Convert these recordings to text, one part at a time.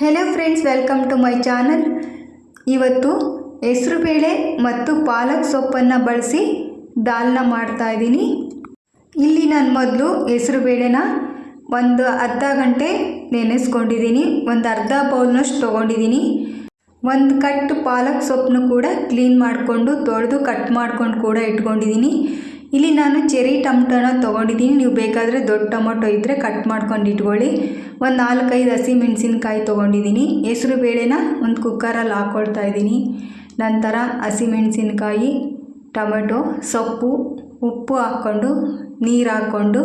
Hello friends welcome to my channel ಇವತ್ತು ಹೆಸರುಬೇಳೆ ಮತ್ತು ಪಾಲಕ್ ಸೊಪ್ಪನ್ನು ಬಳಸಿ ದಾಲ್ನ ಮಾಡ್ತಾ ಇದ್ದೀನಿ. ಇಲ್ಲಿ ನಾನು ಮೊದಲು ಹೆಸರುಬೇಳೆನ ಒಂದು ಅರ್ಧ ಗಂಟೆ ನೆನೆಸ್ಕೊಂಡಿದ್ದೀನಿ. ಒಂದು ಅರ್ಧ ಬೌಲ್ನಷ್ಟು ತೊಗೊಂಡಿದ್ದೀನಿ. ಒಂದು ಕಟ್ ಪಾಲಕ್ ಸೊಪ್ಪನ್ನು ಕೂಡ ಕ್ಲೀನ್ ಮಾಡಿಕೊಂಡು ತೊಳೆದು ಕಟ್ ಮಾಡ್ಕೊಂಡು ಕೂಡ ಇಟ್ಕೊಂಡಿದ್ದೀನಿ. ಇಲ್ಲಿ ನಾನು ಚೆರಿ ಟಮಟೋನ ತೊಗೊಂಡಿದ್ದೀನಿ. ನೀವು ಬೇಕಾದರೆ ದೊಡ್ಡ ಟೊಮೊಟೊ ಇದ್ದರೆ ಕಟ್ ಮಾಡ್ಕೊಂಡು ಇಟ್ಕೊಳ್ಳಿ. ಒಂದು ನಾಲ್ಕೈದು ಹಸಿ ಮೆಣಸಿನ್ಕಾಯಿ ತೊಗೊಂಡಿದ್ದೀನಿ. ಹೆಸರು ಬೇಳೆನ ಒಂದು ಕುಕ್ಕರಲ್ಲಿ ಹಾಕ್ಕೊಳ್ತಾ ಇದ್ದೀನಿ. ನಂತರ ಹಸಿ ಮೆಣಸಿನ್ಕಾಯಿ, ಟೊಮೆಟೊ, ಸೊಪ್ಪು, ಉಪ್ಪು ಹಾಕ್ಕೊಂಡು, ನೀರು ಹಾಕ್ಕೊಂಡು,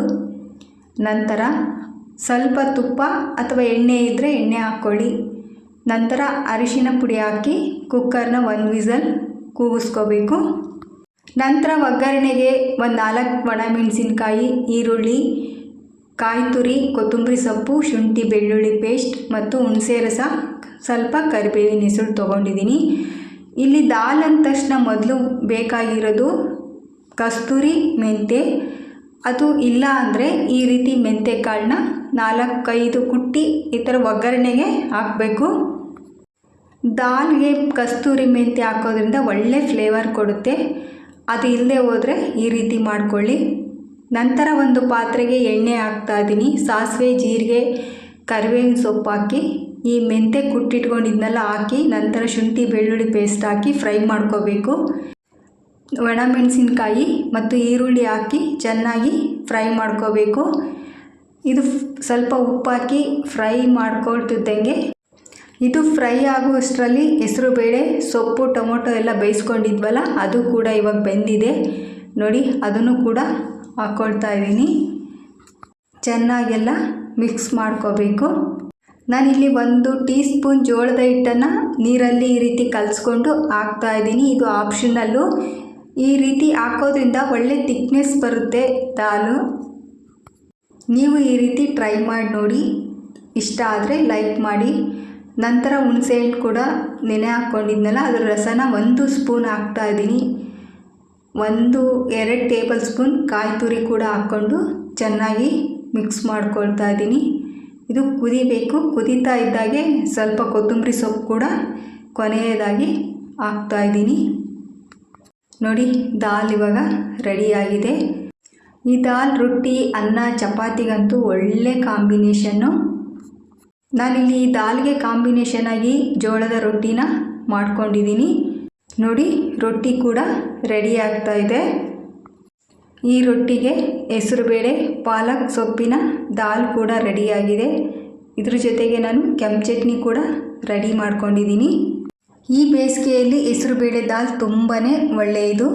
ನಂತರ ಸ್ವಲ್ಪ ತುಪ್ಪ ಅಥವಾ ಎಣ್ಣೆ ಇದ್ದರೆ ಎಣ್ಣೆ ಹಾಕ್ಕೊಳ್ಳಿ. ನಂತರ ಅರಿಶಿನ ಪುಡಿ ಹಾಕಿ ಕುಕ್ಕರ್ನ ಒಂದು ವಿಸಲ್ ಕೂಗಿಸ್ಕೋಬೇಕು. ನಂತರ ಒಗ್ಗರಣೆಗೆ ಒಂದು ನಾಲ್ಕು ಒಣಮೆಣಸಿನ್ಕಾಯಿ ಈರುಳ್ಳಿ ಕಾಯಿ ತುರಿ ಕೊತ್ತಂಬರಿ ಸೊಪ್ಪು, ಶುಂಠಿ ಬೆಳ್ಳುಳ್ಳಿ ಪೇಸ್ಟ್ ಮತ್ತು ಹುಣಸೆ ರಸ. ಸ್ವಲ್ಪ ಕರಿಬೇವಿನ ಹೆಸರು ತೊಗೊಂಡಿದ್ದೀನಿ. ಇಲ್ಲಿ ದಾಲ್ ಅಂದ ತಕ್ಷಣ ಮೊದಲು ಬೇಕಾಗಿರೋದು ಕಸ್ತೂರಿ ಮೆಂತೆ ಅದು ಇಲ್ಲ ಅಂದರೆ ಈ ರೀತಿ ಮೆಂತೆ ಕಾಳನ್ನ ನಾಲ್ಕೈದು ಕುಟ್ಟಿ ಈ ಥರ ಒಗ್ಗರಣೆಗೆ ಹಾಕಬೇಕು. ದಾಲ್ಗೆ ಕಸ್ತೂರಿ ಮೆಂತೆ ಹಾಕೋದ್ರಿಂದ ಒಳ್ಳೆ ಫ್ಲೇವರ್ ಕೊಡುತ್ತೆ. ಅದು ಇಲ್ಲದೆ ಹೋದರೆ ಈ ರೀತಿ ಮಾಡಿಕೊಳ್ಳಿ. ನಂತರ ಒಂದು ಪಾತ್ರೆಗೆ ಎಣ್ಣೆ ಹಾಕ್ತಾ ಇದ್ದೀನಿ. ಸಾಸಿವೆ, ಜೀರಿಗೆ, ಕರಿಬೇವಿನ ಸೊಪ್ಪು ಹಾಕಿ, ಈ ಮೆಂತೆ ಕುಟ್ಟಿಟ್ಕೊಂಡಿದ್ನೆಲ್ಲ ಹಾಕಿ, ನಂತರ ಶುಂಠಿ, ಬೆಳ್ಳುಳ್ಳಿ ಪೇಸ್ಟ್ ಹಾಕಿ ಫ್ರೈ ಮಾಡ್ಕೋಬೇಕು. ಒಣಮೆಣಸಿನ್ಕಾಯಿ ಮತ್ತು ಈರುಳ್ಳಿ ಹಾಕಿ ಚೆನ್ನಾಗಿ ಫ್ರೈ ಮಾಡ್ಕೋಬೇಕು. ಇದು ಸ್ವಲ್ಪ ಉಪ್ಪು ಹಾಕಿ ಫ್ರೈ ಮಾಡ್ಕೊಳ್ತಿದ್ದಂಗೆ ಇದು ಫ್ರೈ ಆಗುವಷ್ಟರಲ್ಲಿ ಹೆಸರುಬೇಳೆ ಸೊಪ್ಪು, ಟೊಮೊಟೊ ಎಲ್ಲ ಬೇಯಿಸ್ಕೊಂಡಿದ್ವಲ್ಲ, ಅದು ಕೂಡ ಇವಾಗ ಬೆಂದಿದೆ. ನೋಡಿ, ಅದನ್ನು ಕೂಡ ಹಾಕ್ಕೊಳ್ತಾ ಇದ್ದೀನಿ. ಚೆನ್ನಾಗೆಲ್ಲ ಮಿಕ್ಸ್ ಮಾಡ್ಕೋಬೇಕು. ನಾನಿಲ್ಲಿ ಒಂದು ಟೀ ಸ್ಪೂನ್ ಜೋಳದ ಹಿಟ್ಟನ್ನು ನೀರಲ್ಲಿ ಈ ರೀತಿ ಕಲಿಸ್ಕೊಂಡು ಹಾಕ್ತಾ ಇದ್ದೀನಿ. ಇದು ಆಪ್ಷನಲ್ಲು. ಈ ರೀತಿ ಹಾಕೋದ್ರಿಂದ ಒಳ್ಳೆ ತಿಕ್ನೆಸ್ ಬರುತ್ತೆ ದಾಲು. ನೀವು ಈ ರೀತಿ ಟ್ರೈ ಮಾಡಿ ನೋಡಿ. ಇಷ್ಟ ಆದರೆ ಲೈಕ್ ಮಾಡಿ. ನಂತರ ಹುಣಸೆಹಣ್ಣು ಕೂಡ ನೆನೆ ಹಾಕ್ಕೊಂಡಿದ್ನಲ್ಲ, ಅದರ ರಸನ ಒಂದು ಸ್ಪೂನ್ ಹಾಕ್ತಾ ಇದ್ದೀನಿ. ಒಂದು ಎರಡು ಟೇಬಲ್ ಸ್ಪೂನ್ ಕಾಯಿ ತುರಿ ಕೂಡ ಹಾಕ್ಕೊಂಡು ಚೆನ್ನಾಗಿ ಮಿಕ್ಸ್ ಮಾಡ್ಕೊಳ್ತಾ ಇದ್ದೀನಿ. ಇದು ಕುದಿಬೇಕು. ಕುದೀತಾ ಇದ್ದಾಗೆ ಸ್ವಲ್ಪ ಕೊತ್ತಂಬರಿ ಸೊಪ್ಪು ಕೂಡ ಕೊನೆಯದಾಗಿ ಹಾಕ್ತಾ ಇದ್ದೀನಿ. ನೋಡಿ, ದಾಲ್ ಇವಾಗ ರೆಡಿಯಾಗಿದೆ ಈ ದಾಲ್ ರೊಟ್ಟಿ, ಅನ್ನ, ಚಪಾತಿಗಂತೂ ಒಳ್ಳೆ ಕಾಂಬಿನೇಷನ್ನು ನಾನಿಲ್ಲಿ ದಾಲ್ಗೆ ಕಾಂಬಿನೇಷನ್ ಆಗಿ ಜೋಳದ ರೊಟ್ಟಿನ ಮಾಡ್ಕೊಂಡಿದ್ದೀನಿ. ನೋಡಿ, ರೊಟ್ಟಿ ಕೂಡ ರೆಡಿ ಆಗ್ತಾ ಇದೆ. ಈ ರೊಟ್ಟಿಗೆ ಹೆಸರುಬೇಳೆ ಪಾಲಕ್, ಸೊಪ್ಪಿನ ದಾಲ್ ಕೂಡ ರೆಡಿಯಾಗಿದೆ ಇದ್ರ ಜೊತೆಗೆ ನಾನು ಕೆಂಪು ಚಟ್ನಿ ಕೂಡ ರೆಡಿ ಮಾಡ್ಕೊಂಡಿದ್ದೀನಿ. ಈ ಬೇಸಿಗೆಯಲ್ಲಿ ಹೆಸರುಬೇಳೆ ದಾಲ್ ತುಂಬಾ ಒಳ್ಳೆಯದು.